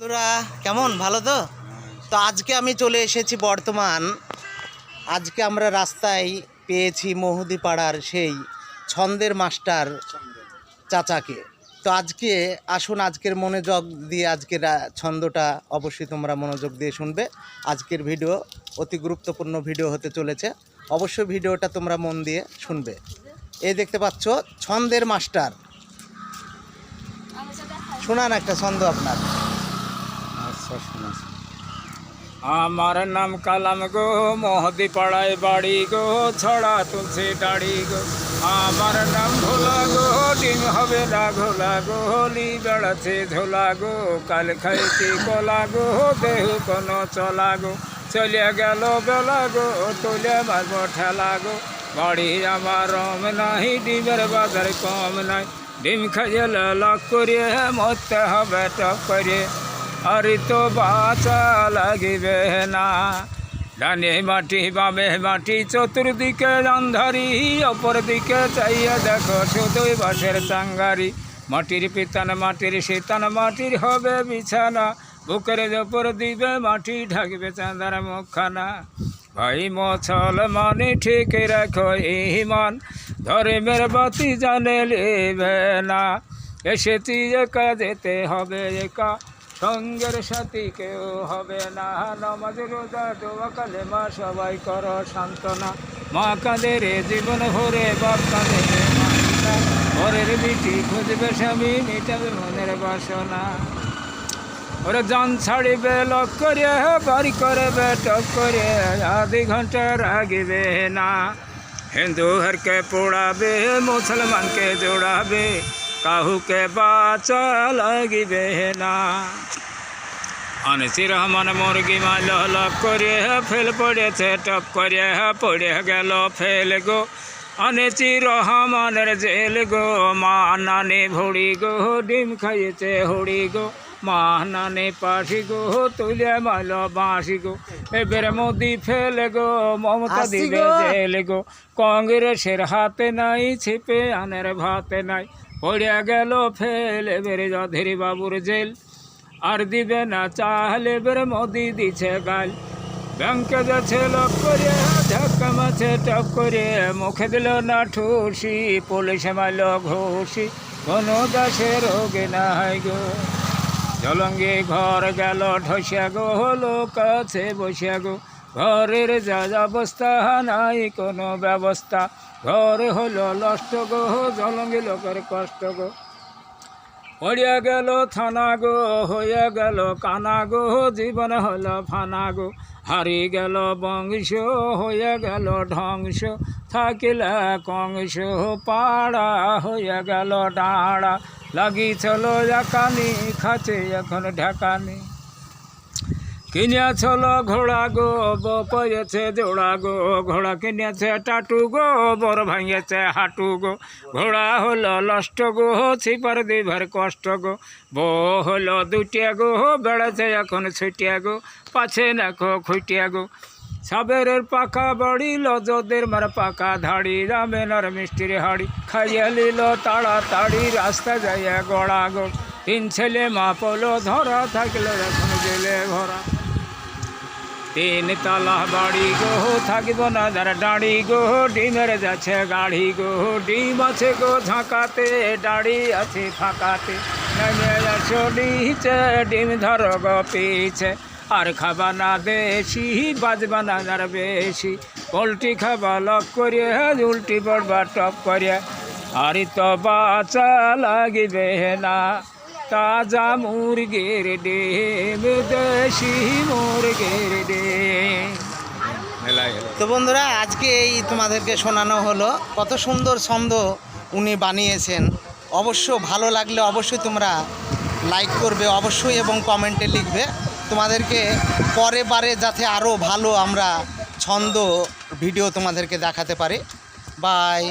বন্ধুরা, কেমন? ভালো তো? তো আজকে আমি চলে এসেছি বর্তমান। আজকে আমরা রাস্তায় পেয়েছি মহুদিপাড়ার সেই ছন্দের মাস্টার চাচাকে। তো আজকে আসুন, আজকের মনোযোগ দিয়ে আজকের ছন্দটা অবশ্যই তোমরা মনোযোগ দিয়ে শুনবে। আজকের ভিডিও অতি গুরুত্বপূর্ণ ভিডিও হতে চলেছে। অবশ্যই ভিডিওটা তোমরা মন দিয়ে শুনবে। এই দেখতে পাচ্ছ, ছন্দের মাস্টার। শোনান একটা ছন্দ আপনার। আমার নাম কালাম গো, মহদি পাড়ায় বাড়ি গো, ছড়া তুলছে দাড়ি গো। আমার নাম ভোলা গো, ডিম হবে না ঘোলা গো হলি বেড়াচ্ছে ঝোলা গো, কাল খাইতে কলা গো, দেহ কোনো চলা গো। চলে গেল বেলা গো, তুলে মারব ঠেলা গো। বাড়ি আমার রম নাই, ডিমের বাজার কম নাই। ডিম খাইয়ে লক করিয়ে মরতে হবে টপ করিয়ে। আরে তো বাঁচা লাগিবে না। ডানে মাটি, বামে মাটি, চতুর্দিকে আন্ধারি অপর দিকে চাইয়া দেখো শুধুই বাসের চাঙ্গারি। মাটির পিতান, মাটির শীতান, মাটির হবে বিছানা। বুকের ওপর দিবে মাটি, ঢাকবে চাঁদার মুখখানা। ভাই মছল মানে ঠিক রাখো ইমান, ধর্মের বাতি জানে না। এসেছি একা, যেতে হবে একা। সঙ্গের সাথী কেউ হবে না। নামাজ, রোজা, দোয়া কালে মা সবাই কর সান্ত্বনা। মা কাঁদে রে জীবন ভরে বাপ কাঁদে রে মা ঘরের বিটি খুঁজবে স্বামী, মিটাবে মনের বাসনা। ওরে জান ছাড়িবে, লক করে বাড়ি করবে, টক করে আধি ঘণ্টা রাগিবে না। হিন্দু হরকে পোড়াবে, মুসলমানকে জোড়াবে কাহুকে বাঁচা লাগিবে না। অনসি রহমান মুরগি মাল লক করে ফেল পড়েছে টপ করে পড়ে গেল ফেল গো। অনেচি রহমানের জেল গো মা নানে ভুড়ি গো ডিম খাইয়েছে হুড়ি গো। মা নানে পাশি গো তুলে মাল বাঁশি গো। এবার মোদি ফেল গো মমতা দিবে। জেল গো। কংগ্রেসের হাতে নাই ছিপে আনের ভাতে নাই। পড়ে গেল ফেল এবারে অধীর বাবুর জেল। আর দিবে না চাহলে বের মোদি দিছে গাল। ব্যাংকে যাচ্ছে, লক করে ধাক্কা মাছে টপ করে মুখে দিল না ঠুসি, পুলিশে মারল ঘুষি। কোনো দাসে রোগে নাই গো। জলঙ্গে ঘর গেল, ঠসিয়া গো হলো কাছে বসিয়া গো। ঘরের যা অবস্থা, নাই কোনো ব্যবস্থা। ঘর হলো নষ্ট গো জলঙ্গে লোকের কষ্ট গো। পড়িয়া গেল থানা গো হয়ে গেল কানা গো, জীবন হলো ফানা গো। হারি গেল বংশ হয়ে গেল ধ্বংস, থাকিলে কংস, পাড়া হয়ে গেল ডাঁড়া। লাগিছিল একানি খাচ্ছে এখন ঢাকানি। কিনেছিল ঘোড়া গো পয়েছে জোড়া গো, ঘোড়া কিনেছে টাটু গো, বর ভাঙিয়েছে হাটু গো। ঘোড়া হলো লষ্ট গো ছিপার দিবার কষ্ট গো। বো হলো দুটিয়া গো, বেড়াছে এখন ছুটিয়া গো, পাছে নাকো খুঁটিয়া গো। সাবেরের পাকা বাড়ি, লজদের মার পাকা ধাড়ি, রামেনার মিষ্টির হাড়ি, খাইয়া লিল তাড়াতাড়ি, রাস্তা যাইয়া গড়া গো। তিন ছেলে মা পলো ধরা, থাকলে এখন গেলে ভরা। তিন তালা বাড়ি গো, থাকিব না যারা দাঁড়ি গো, ডিমের যাচ্ছে গাড়ি গো, ডিম আছে গো ঝাঁকাতে, ডাড়ি আছে ফাঁকাতে। নেমে যাচ্ছ নিচে, ডিম ধরো গো আর খাবা না দেশি বাজবা না যার বেশি। পোলট্রি খাবা, লক করিয়ে, উল্টি পড়বা, টপ করিয়ে। আর তো বাঁচা লাগিবে না। তাজা মুরগির ডিম দেশি মুরগির ডিম। তো বন্ধুরা আজকে এই তোমাদেরকে শোনানো হলো কত সুন্দর ছন্দ উনি বানিয়েছেন। অবশ্য ভালো লাগলে অবশ্যই তোমরা লাইক করবে অবশ্যই এবং কমেন্টে লিখবে। তোমাদেরকে পরে বারে যাতে আরও ভালো আমরা ছন্দ ভিডিও তোমাদেরকে দেখাতে পারি। বাই।